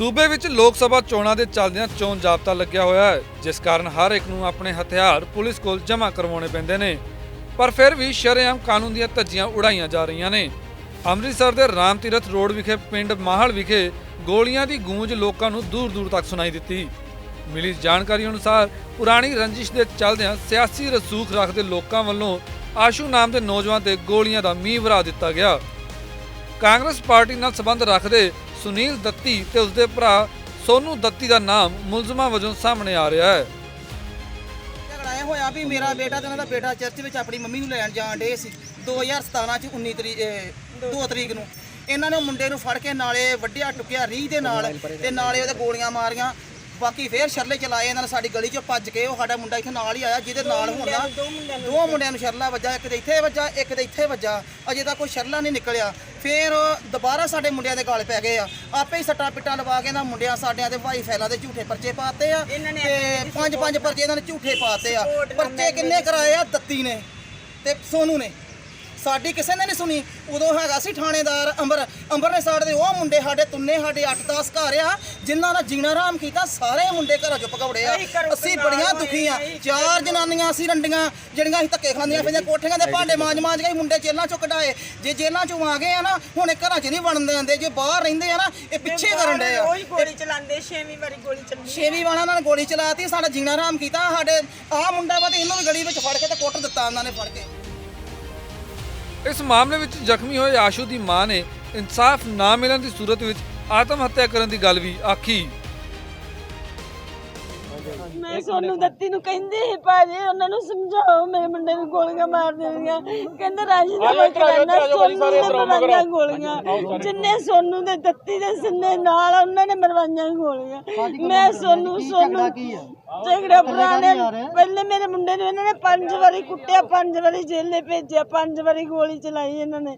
ਸੂਬੇ ਵਿੱਚ ਲੋਕ ਸਭਾ ਚੋਣਾਂ ਦੇ ਚੱਲਦਿਆਂ ਚੋਣ ਜਾਬਤਾ ਲੱਗਿਆ ਹੋਇਆ ਹੈ, ਜਿਸ ਕਾਰਨ ਹਰ ਇੱਕ ਨੂੰ ਆਪਣੇ ਹਥਿਆਰ ਪੁਲਿਸ ਕੋਲ ਜਮ੍ਹਾਂ ਕਰਵਾਉਣੇ ਪੈਂਦੇ ਨੇ। ਪਰ ਫਿਰ ਵੀ ਸ਼ਰੇਆਮ ਕਾਨੂੰਨ ਦੀਆਂ ਧੱਜੀਆਂ ਉਡਾਈਆਂ ਜਾ ਰਹੀਆਂ ਨੇ। ਅੰਮ੍ਰਿਤਸਰ ਦੇ ਰਾਮ ਤੀਰਥ ਰੋਡ ਵਿਖੇ, ਪਿੰਡ ਮਾਹਲ ਵਿਖੇ ਗੋਲੀਆਂ ਦੀ ਗੂੰਜ ਲੋਕਾਂ ਨੂੰ ਦੂਰ-ਦੂਰ ਤੱਕ ਸੁਣਾਈ ਦਿੱਤੀ। ਮਿਲੀ ਜਾਣਕਾਰੀ ਅਨੁਸਾਰ, ਪੁਰਾਣੀ ਰੰਜਿਸ਼ ਦੇ ਚੱਲਦਿਆਂ ਸਿਆਸੀ ਰਸੂਖ ਰੱਖਦੇ ਲੋਕਾਂ ਵੱਲੋਂ ਆਸ਼ੂ ਨਾਮ ਦੇ ਨੌਜਵਾਨ ਤੇ ਗੋਲੀਆਂ ਦਾ ਮੀਂਹ ਵਰਾ ਦਿੱਤਾ ਗਿਆ। ਕਾਂਗਰਸ ਪਾਰਟੀ ਨਾਲ ਸੰਬੰਧ ਰੱਖਦੇ ਸੁਨੀਲ ਦੱਤੀ ਤੇ ਉਸਦੇ ਭਰਾ ਸੋਨੂ ਦੱਤੀ ਦਾ ਨਾਮ ਮੁਲਜ਼ਮਾਂ ਵਜੋਂ ਸਾਹਮਣੇ ਆ ਰਿਹਾ ਹੈ। ਝਗੜਾ ਇਹ ਹੋਇਆ ਵੀ ਮੇਰਾ ਬੇਟਾ ਤੇ ਉਹਨਾਂ ਦਾ ਬੇਟਾ ਚਰਚ ਵਿੱਚ ਆਪਣੀ ਮੰਮੀ ਨੂੰ ਲੈਣ ਜਾਣ ਡੇ ਸੀ 2017 ਚ 19 ਤਰੀਕ 2 ਤਰੀਕ ਨੂੰ। ਇਹਨਾਂ ਨੇ ਮੁੰਡੇ ਨੂੰ ਫੜ ਕੇ ਨਾਲੇ ਵੱਢਿਆ ਟੁਕਿਆ ਰੀਹ ਦੇ ਨਾਲ ਤੇ ਨਾਲੇ ਉਹਦੇ ਗੋਲੀਆਂ ਮਾਰੀਆਂ। ਬਾਕੀ ਫੇਰ ਸ਼ਰਲੇ ਚਲਾਏ ਇਹਨਾਂ ਨੇ ਸਾਡੀ ਗਲੀ ਚੋਂ ਭੱਜ ਕੇ ਉਹ ਸਾਡਾ ਮੁੰਡਾ ਇੱਥੇ ਨਾਲ ਹੀ ਆਇਆ ਜਿਹਦੇ ਨਾਲ ਹੋਣਾ। ਦੋ ਮੁੰਡਿਆਂ ਨੂੰ ਸ਼ਰਲਾ ਵੱਜਾ ਇੱਕ ਦੇ ਇੱਥੇ ਵੱਜਾ ਇੱਕ ਦੇ ਇੱਥੇ ਵੱਜਾ। ਅਜੇ ਤੱਕ ਕੋਈ ਸ਼ਰਲਾ ਨਹੀਂ ਨਿਕਲਿਆ। ਫੇਰ ਦੁਬਾਰਾ ਸਾਡੇ ਮੁੰਡਿਆਂ ਦੇ ਗਾਲ ਪੈ ਗਏ ਆ। ਆਪੇ ਹੀ ਸੱਟਾਂ ਪਿੱਟਾਂ ਲਵਾ ਕੇ ਨਾ ਮੁੰਡਿਆਂ ਸਾਡਿਆਂ ਦੇ ਭਾਈ ਫੈਲਾ ਦੇ ਝੂਠੇ ਪਰਚੇ ਪਾਤੇ ਆ ਤੇ ਪੰਜ ਪੰਜ ਪਰਚੇ ਇਹਨਾਂ ਨੇ ਝੂਠੇ ਪਾਤੇ ਆ। ਪਰਚੇ ਕਿੰਨੇ ਕਰਾਏ ਆ? ਦੱਤੀ ਨੇ ਤੇ ਸੋਨੂ ਨੇ। ਸਾਡੀ ਕਿਸੇ ਨੇ ਨਹੀਂ ਸੁਣੀ। ਉਦੋਂ ਹੈਗਾ ਸੀ ਥਾਣੇਦਾਰ ਅੰਬਰ। ਅੰਬਰ ਨੇ ਸਾਡੇ ਦੇ ਉਹ ਮੁੰਡੇ ਸਾਡੇ ਤੁੰਨੇ ਸਾਡੇ 8-10 ਘਰ ਆ ਜਿਨ੍ਹਾਂ ਦਾ ਜੀਣਾ ਆਰਾਮ ਕੀਤਾ ਸਾਰੇ ਮੁੰਡੇ ਘਰਾਂ ਚੋਂ ਭਗੌੜੇ ਆ। ਅਸੀਂ ਬੜੀਆਂ ਦੁਖੀ ਆ। ਚਾਰ ਜਨਾਨੀਆਂ ਸੀ ਰੰਡੀਆਂ ਜਿਹੜੀਆਂ ਅਸੀਂ ਧੱਕੇ ਖਾਂਦੀਆਂ ਫਿਰਦੀਆਂ ਕੋਠੀਆਂ ਦੇ ਭਾਂਡੇ ਮਾਂਜ-ਮਾਂਜ ਕੇ ਮੁੰਡੇ ਜੇਲ੍ਹਾਂ ਚੋਂ ਕਢਾਏ। ਜੇ ਜੇਲ੍ਹਾਂ ਚੋਂ ਆ ਗਏ ਆ ਨਾ ਹੁਣ ਇਹ ਘਰਾਂ 'ਚ ਨਹੀਂ ਵੜਨ ਦਿੰਦੇ। ਜੇ ਬਾਹਰ ਰਹਿੰਦੇ ਆ ਨਾ ਇਹ ਪਿੱਛੇ ਕਰਨ ਡਏ ਆ। ਉਹੀ ਗੋਲੀ ਚਲਾਉਂਦੇ ਛੇਵੀਂ ਵਾਰੀ ਗੋਲੀ ਚੱਲੀ ਛੇਵੀਂ ਵਾਲਾ ਨਾਲ ਗੋਲੀ ਚਲਾਤੀ ਸਾਡਾ ਜੀਣਾ ਆਰਾਮ ਕੀਤਾ। ਸਾਡੇ ਆਹ ਮੁੰਡਾ ਵਾ ਤੇ ਇਹਨੂੰ ਵੀ ਗਲੀ ਵਿੱਚ ਫੜ ਕੇ ਤੇ ਕੁੱਟ ਦਿੱਤਾ ਉਹਨਾਂ ਨੇ ਫੜ ਕੇ। ਇਸ ਮਾਮਲੇ ਵਿੱਚ ਜ਼ਖਮੀ ਹੋਏ ਆਸ਼ੂ ਦੀ ਮਾਂ ਨੇ ਇਨਸਾਫ ਨਾ ਮਿਲਣ ਦੀ ਸੂਰਤ ਵਿੱਚ ਆਤਮ ਹੱਤਿਆ ਕਰਨ ਦੀ ਗੱਲ ਵੀ ਆਖੀ। ਮੈਂ ਸੋਨੂੰ ਦੱਤੀ ਨੂੰ ਕਹਿੰਦੀ ਸੀ ਭਾਜੀ ਉਹਨਾਂ ਨੂੰ ਸਮਝਾਓ ਮੇਰੇ ਮੁੰਡੇ ਨੂੰ ਗੋਲੀਆਂ ਮਾਰ ਦੇਣੀਆਂ ਕਹਿੰਦਾ ਰਾਜੀ ਦਾ ਮੈਂ ਕਰਨਾ ਸੋਨੂੰ ਨੇ ਮਰਵਾਈਆਂ ਗੋਲੀਆਂ। ਜਿੰਨੇ ਸੋਨੂੰ ਦੇ ਦੱਤੀ ਦੇ ਸਿੰਨੇ ਨਾਲ ਉਹਨਾਂ ਨੇ ਮਰਵਾਈਆਂ ਗੋਲੀਆਂ। ਮੈਂ ਸੋਨੂੰ ਸੋਨੂੰ ਝਗੜਾ ਪੁਰਾਣੇ ਪਹਿਲੇ ਮੇਰੇ ਮੁੰਡੇ ਨੂੰ ਇਹਨਾਂ ਨੇ ਪੰਜ ਵਾਰੀ ਕੁੱਟਿਆ ਪੰਜ ਵਾਰੀ ਜੇਲੇ ਭੇਜਿਆ ਪੰਜ ਵਾਰੀ ਗੋਲੀ ਚਲਾਈ ਇਹਨਾਂ ਨੇ।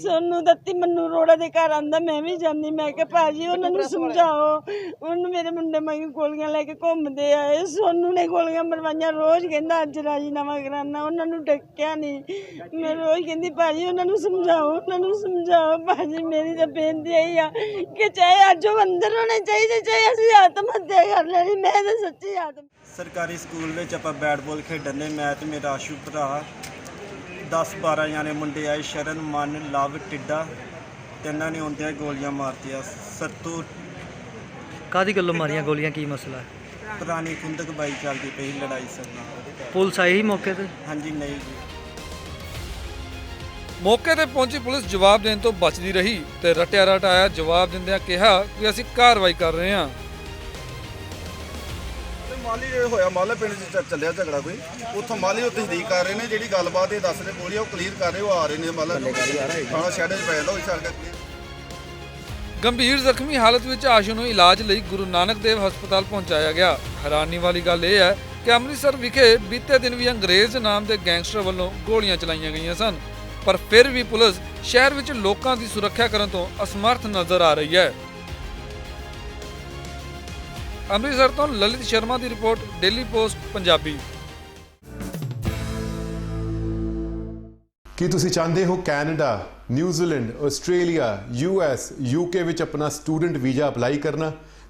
ਸੋਨੂੰ ਦੱਤੀ ਮੰਨੂ ਰੋੜਾ ਦੇ ਘਰ ਆਂਦਾ ਮੈਂ ਵੀ ਜਾਂਦੀ ਮੈਂ ਕਿਹਾ ਭਾਜੀ ਉਹਨਾਂ ਨੂੰ ਸਮਝਾਓ। ਉਹਨੂੰ ਮੇਰੇ ਮੁੰਡੇ ਮੰਗ ਗੋਲੀਆਂ ਲੈ ਕੇ ਘੁੰਮਦੇ ਆਏ। ਸੋਨੂੰ ਨੇ ਗੋਲੀਆਂ ਮਰਵਾਈਆਂ ਰੋਜ਼ ਕਹਿੰਦਾ ਅੱਜ ਰਾਜੀਨਾਮਾ ਕਰਾਨਾ ਉਹਨਾਂ ਨੂੰ ਡੱਕਿਆ ਨਹੀਂ। ਮੈਂ ਰੋਜ਼ ਕਹਿੰਦੀ ਭਾਜੀ ਉਹਨਾਂ ਨੂੰ ਸਮਝਾਓ ਉਹਨਾਂ ਨੂੰ ਸਮਝਾਓ। ਭਾਜੀ ਮੇਰੀ ਤਾਂ ਬੇਨਤੀ ਇਹੀ ਆ ਕਿ ਚਾਹੇ ਅੱਜ ਉਹ ਅੰਦਰ ਹੋਣੇ ਚਾਹੀਦੇ ਚਾਹੇ ਅਸੀਂ ਆਤਮ ਹੱਤਿਆ ਕਰ ਲੈਣੀ ਮੈਂ ਤਾਂ ਸੱਚੀ ਸਰਕਾਰੀ ਸਕੂਲ ਵਿੱਚ ਆਪਾਂ ਬੈਟ ਬਾਲ ਖੇਡਣ ਦੇ ਮੈਂ ਤੇ ਮੇਰਾ ਆਸ਼ੂ ਭਰਾ 10 12 ਜਾਣੇ ਮੁੰਡੇ ਆਏ ਸ਼ਰਨ ਮਨ ਲਵ ਟਿੱਡਾ। ਤੇ ਇਹਨਾਂ ਨੇ ਆਉਂਦਿਆਂ ਗੋਲੀਆਂ ਮਾਰਤੀਆਂ। ਸਰਤੂ ਕਾਦੀ ਗੱਲੋਂ ਮਾਰੀਆਂ ਗੋਲੀਆਂ? ਕੀ ਮਸਲਾ? ਹੈ ਪੁਰਾਣੀ ਕੁੰਦਕ ਬਾਈ ਚੱਲਦੀ ਪਈ ਲੜਾਈ ਸਰਨਾ ਪੁਲਿਸ ਆਈ ਸੀ ਮੌਕੇ ਤੇ? ਹਾਂਜੀ ਨਹੀਂ ਜੀ। ਮੌਕੇ ਤੇ ਪਹੁੰਚੀ ਪੁਲਿਸ ਜਵਾਬ ਦੇਣ ਤੋਂ ਬਚਦੀ ਰਹੀ ਤੇ ਰਟਿਆ ਰਟਾਇਆ ਜਵਾਬ ਦਿੰਦਿਆਂ ਕਿਹਾ ਕਿ ਅਸੀਂ ਕਾਰਵਾਈ ਕਰ ਰਹੇ ਹਾਂ। ਮਾਲੀ ਹੋਇਆ ਮਾਲੇ ਪਿੰਡ 'ਚ ਚ- ਚੱਲਿਆ ਝਗੜਾ ਕੋਈ। ਉੱਥੋਂ ਮਾਲੀ ਉਹ ਤਸਦੀਕ ਕਰ ਰਹੇ ਨੇ ਜਿਹੜੀ ਗੱਲਬਾਤ ਇਹ ਦੱਸ ਰਹੇ ਬੋਲੀ ਉਹ ਕਲੀਅਰ ਕਰ ਰਹੇ ਉਹ ਆ ਰਹੇ ਨੇ ਮਾਲਾ। ਥਾਣਾ ਸ਼ੈਡ 'ਚ ਪੈ ਜਾਂਦਾ ਉਹ ਸੜਕ clear ਗੰਭੀਰ ਜ਼ਖਮੀ ਹਾਲਤ ਵਿੱਚ ਆਸ਼ੂ ਨੂੰ ਇਲਾਜ ਲਈ ਗੁਰੂ ਨਾਨਕ ਦੇਵ ਹਸਪਤਾਲ ਪਹੁੰਚਾਇਆ ਗਿਆ। ਹੈਰਾਨੀ ਵਾਲੀ ਗੱਲ ਇਹ ਹੈ ਕਿ ਅੰਮ੍ਰਿਤਸਰ ਵਿਖੇ ਬੀਤੇ ਦਿਨ ਵੀ ਅੰਗਰੇਜ਼ ਨਾਮ ਦੇ ਗੈਂਗਸਟਰ ਵੱਲੋਂ ਗੋਲੀਆਂ ਚਲਾਈਆਂ ਗਈਆਂ ਸਨ। ਪਰ ਫਿਰ ਵੀ ਪੁਲਿਸ ਸ਼ਹਿਰ ਵਿੱਚ ਲੋਕਾਂ ਦੀ ਸੁਰੱਖਿਆ ਕਰਨ ਤੋਂ ਅਸਮਰਥ ਨਜ਼ਰ ਆ ਰਹੀ ਹੈ। ਅੰਮ੍ਰਿਤਸਰ ਤੋਂ ਲਲਿਤ ਸ਼ਰਮਾ ਦੀ ਰਿਪੋਰਟ ਡੇਲੀ ਪੋਸਟ ਪੰਜਾਬੀ। ਕੀ ਤੁਸੀਂ ਚਾਹੁੰਦੇ ਹੋ Canada, New Zealand, Australia US UK ਵਿੱਚ ਆਪਣਾ ਸਟੂਡੈਂਟ ਵੀਜ਼ਾ ਅਪਲਾਈ ਕਰਨਾ?